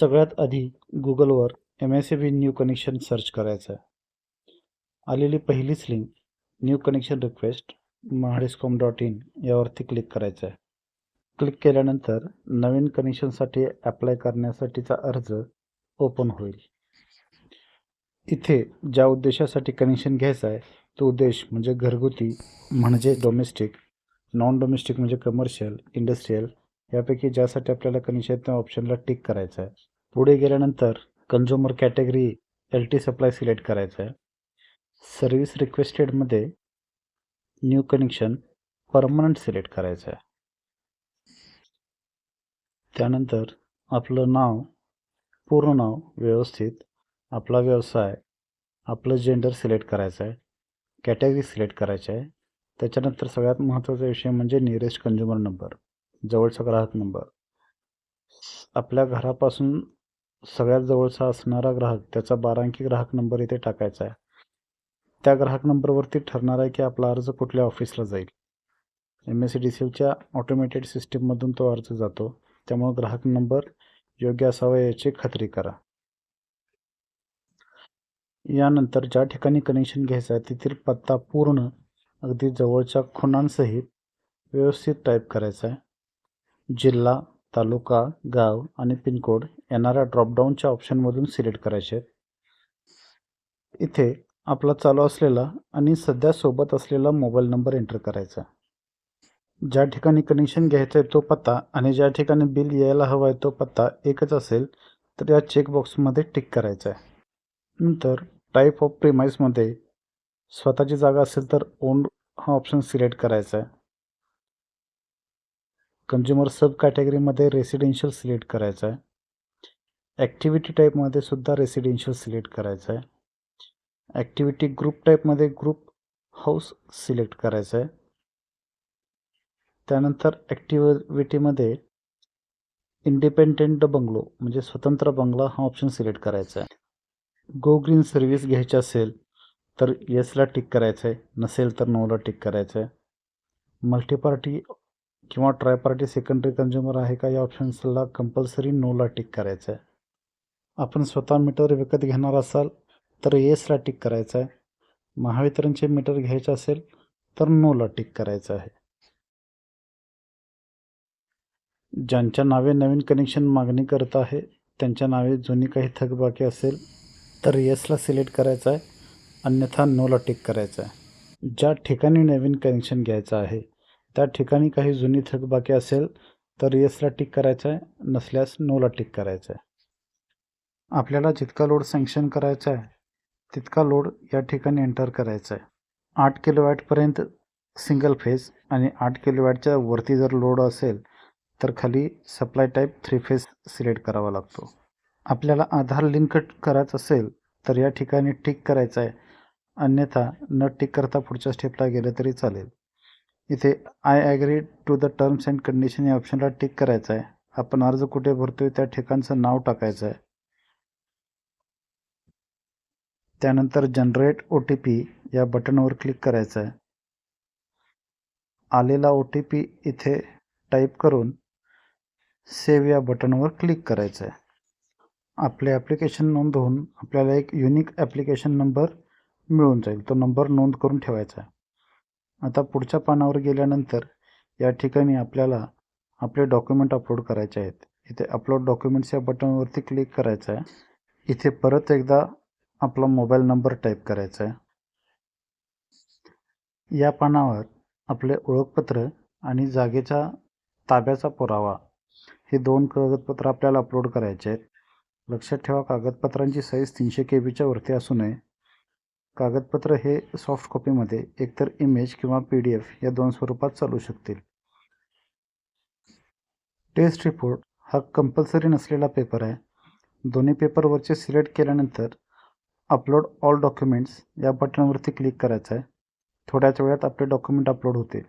सगळ्यात आधी गुगलवर M S C B new connection search करायचं आहे. आलेली पहिलीच link new connection request Mahadiscom dot in यावरती क्लिक करायचं आहे. क्लिक केल्यानंतर नवीन कनेक्शनसाठी ॲप्लाय करण्यासाठीचा अर्ज ओपन होईल. इथे ज्या उद्देशासाठी कनेक्शन घ्यायचं आहे तो उद्देश म्हणजे घरगुती म्हणजे डोमेस्टिक नॉन डोमेस्टिक म्हणजे कमर्शियल इंडस्ट्रीयल यापैकी ज्यासाठी आपल्याला कनेक्शन त्या ऑप्शनला टिक करायचं आहे. पुढे गेल्यानंतर consumer category L T supply select करायचं आहे सर्व्हिस रिक्वेस्टेडमध्ये न्यू कनेक्शन परमनंट सिलेक्ट करायचं आहे त्यानंतर आपलं नाव पूर्ण नाव व्यवस्थित आपला व्यवसाय आपलं जेंडर सिलेक्ट करायचं आहे कॅटेगरी सिलेक्ट करायची आहे त्याच्यानंतर सगळ्यात महत्त्वाचा विषय म्हणजे नियरेस्ट कन्झ्युमर नंबर जवळचा ग्राहक नंबर आपल्या घरापासून सगळ्यात जवळचा असणारा ग्राहक त्याचा बारांकी ग्राहक नंबर इथे टाकायचा आहे. त्या ग्राहक नंबरवरती ठरणार आहे की आपला अर्ज कुठल्या ऑफिसला जाईल. M S C D C एलच्या ऑटोमेटेड सिस्टीममधून तो अर्ज जातो. त्यामुळे ग्राहक नंबर योग्य असावा याची खात्री करा. यानंतर ज्या ठिकाणी कनेक्शन घ्यायचं आहे तेथील पत्ता पूर्ण अगदी जवळच्या खुणांसहित व्यवस्थित टाईप करायचा आहे. जिल्हा तालुका गाव आणि पिनकोड येणाऱ्या ड्रॉपडाऊनच्या ऑप्शनमधून सिलेक्ट करायचे आहेत. इथे आपला चालू असलेला आणि सध्या सोबत असलेला मोबाईल नंबर एंटर करायचा. ज्या ठिकाणी कनेक्शन घ्यायचं आहे तो पत्ता आणि ज्या ठिकाणी बिल यायला हवा आहे तो पत्ता एकच असेल तर या चेकबॉक्समध्ये टिक करायचा आहे. नंतर टाईप ऑफ प्रिमाइसमध्ये स्वतःची जागा असेल तर ओन हा ऑप्शन सिलेक्ट करायचा आहे. कन्झ्युमर सब कॅटेगरीमध्ये रेसिडेन्शियल सिलेक्ट करायचं आहे. ॲक्टिव्हिटी टाईपमध्ये सुद्धा रेसिडेन्शियल सिलेक्ट करायचं आहे. ॲक्टिव्हिटी ग्रुप टाईपमध्ये ग्रुप हाऊस सिलेक्ट करायचं आहे. त्यानंतर ॲक्टिव्हिटीमध्ये इंडिपेंडेंट बंगलो म्हणजे स्वतंत्र बंगला हा ऑप्शन सिलेक्ट करायचा आहे. गो ग्रीन सर्व्हिस घ्यायची असेल तर येसला टिक करायचं आहे. नसेल तर नोला टिक करायचं आहे. मल्टीपार्टी किंवा ट्राय पार्टी सेकंडरी कन्झ्युमर आहे का या ऑप्शन्सला कंपल्सरी नोला टिक करायचं आहे आपण स्वतः मीटर विकत घेणार असाल तर येसला टिक करायचं आहे महावितरणचे मीटर घ्यायचे असेल तर नोला टिक करायचं आहे. ज्यांच्या नावे नवीन कनेक्शन मागणी करत आहे त्यांच्या नावे जुनी काही थकबाकी असेल तर येसला सिलेक्ट करायचं आहे अन्यथा नोला टिक करायचं आहे ज्या ठिकाणी नवीन कनेक्शन घ्यायचं आहे त्या ठिकाणी काही जुनी थकबाकी असेल तर येसला टिक करायचं आहे नसल्यास नोला टिक करायचं आहे आपल्याला जितका लोड सँक्शन करायचा आहे तितका लोड या ठिकाणी एंटर करायचा आहे आठ किलोवॅटपर्यंत सिंगल फेज आणि आठ किलोवॅटच्या वरती जर लोड असेल तर खाली supply type three phase select करावा लागतो. आपल्याला आधार लिंक करायचं असेल तर या ठिकाणी टिक करायचं आहे अन्यथा न टिक करता पुढच्या स्टेपला गेलं तरी चालेल. इथे I agree to the terms and condition या ऑप्शनला टिक करायचं आहे. आपण अर्ज कुठे भरतोय त्या ठिकाणचं नाव टाकायचं आहे. त्यानंतर जनरेट ओ टी पी या बटनवर क्लिक करायचं आहे. आलेला ओ टी पी इथे टाईप करून सेव्ह या बटनवर क्लिक करायचं आहे. आपले ॲप्लिकेशन नोंदवून आपल्याला एक युनिक ॲप्लिकेशन नंबर मिळून जाईल. तो नंबर नोंद करून ठेवायचा आहे. आता पुढच्या पानावर गेल्यानंतर या ठिकाणी आपल्याला आपले डॉक्युमेंट अपलोड करायचे आहेत. इथे अपलोड डॉक्युमेंट्स या बटनवरती क्लिक करायचं आहे. इथे परत एकदा आपला मोबाईल नंबर टाईप करायचा आहे. या पानावर आपले ओळखपत्र आणि जागेचा ताब्याचा पुरावा हे दोन कागदपत्र आपल्याला अपलोड करायचे आहेत. लक्षात ठेवा कागदपत्रांची साईज तीनशे के बीच्या वरती असू नये. कागदपत्र हे सॉफ्ट कॉपीमध्ये एकतर इमेज किंवा पी डी एफ या दोन स्वरूपात चालू शकतील. टेस्ट रिपोर्ट हा कंपल्सरी नसलेला पेपर आहे. दोन्ही पेपरवरचे सिलेक्ट केल्यानंतर अपलोड ऑल डॉक्युमेंट्स या बटनवरती क्लिक करायचं आहे. थोड्याच वेळात आपले डॉक्युमेंट अपलोड होते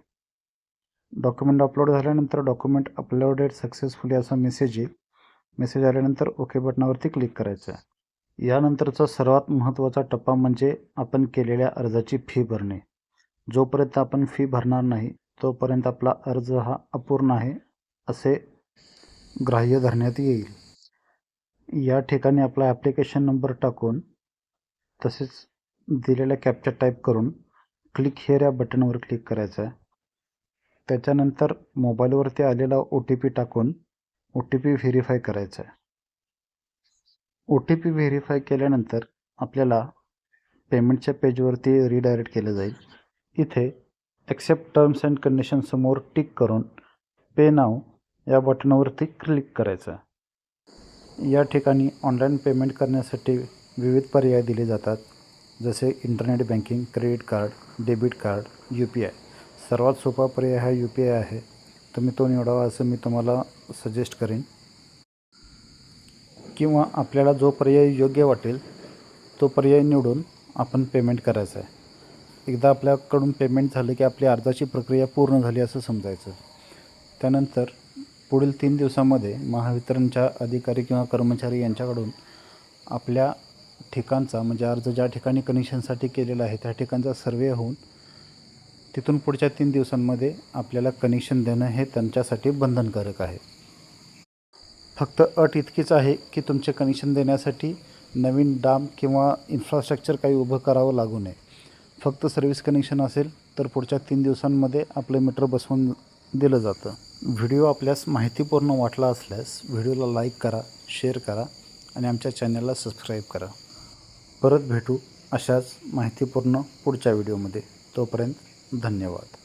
डॉक्युमेंट अपलोड झाल्यानंतर डॉक्युमेंट अपलोडेड सक्सेसफुली असा मेसेज येईल. मेसेज आल्यानंतर ओके बटनावरती क्लिक करायचं आहे. यानंतरचा सर्वात महत्त्वाचा टप्पा म्हणजे आपण केलेल्या अर्जाची फी भरणे. जोपर्यंत आपण फी भरणार नाही तोपर्यंत आपला अर्ज हा अपूर्ण आहे असे ग्राह्य धरण्यात येईल. या ठिकाणी आपला ॲप्लिकेशन नंबर टाकून तसेच दिलेला कॅप्चर टाईप करून क्लिक हेर या बटनवर क्लिक करायचं आहे. त्याच्यानंतर मोबाईलवरती आलेला ओ टी पी टाकून ओ टी पी व्हेरीफाय करायचा आहे. ओ टी पी व्हेरीफाय केल्यानंतर आपल्याला पेमेंटच्या पेजवरती रिडायरेक्ट केलं जाईल. इथे ॲक्सेप्ट टर्म्स अँड कंडिशनसमोर टिक करून पे नाव या बटनावरती क्लिक करायचं. या ठिकाणी ऑनलाईन पेमेंट करण्यासाठी विविध पर्याय दिले जातात. जसे internet banking credit card debit card U P I सर्वात सोपा पर्याय हा यू पी आय आहे. तुम्ही तो निवडावा असं मी तुम्हाला सजेस्ट करेन. किंवा आपल्याला जो पर्याय योग्य वाटेल तो पर्याय निवडून आपण पेमेंट करायचं आहे. एकदा आपल्याकडून पेमेंट झालं की आपली अर्जाची प्रक्रिया पूर्ण झाली असं समजायचं. त्यानंतर पुढील तीन दिवसामध्ये महावितरणच्या अधिकारी किंवा कर्मचारी यांच्याकडून आपल्या ठिकाणचा म्हणजे अर्ज ज्या ठिकाणी कनेक्शनसाठी केलेला आहे त्या ठिकाणचा सर्वे होऊन तिथून पुढच्या तीन दिवसांमध्ये आपल्याला कनेक्शन देणं हे त्यांच्यासाठी बंधनकारक आहे. फक्त अट इतकीच आहे की तुमचे कनेक्शन देण्यासाठी नवीन डाम किंवा इन्फ्रास्ट्रक्चर काही उभं करावं लागू नये. फक्त सर्व्हिस कनेक्शन असेल तर पुढच्या तीन दिवसांमध्ये आपलं मीटर बसवून दिलं जातं. व्हिडिओ आपल्यास माहितीपूर्ण वाटला असल्यास व्हिडिओला लाईक करा शेअर करा आणि आमच्या चॅनलला सबस्क्राईब करा. परत भेटू अशाच माहितीपूर्ण पुढच्या व्हिडिओमध्ये तोपर्यंत धन्यवाद.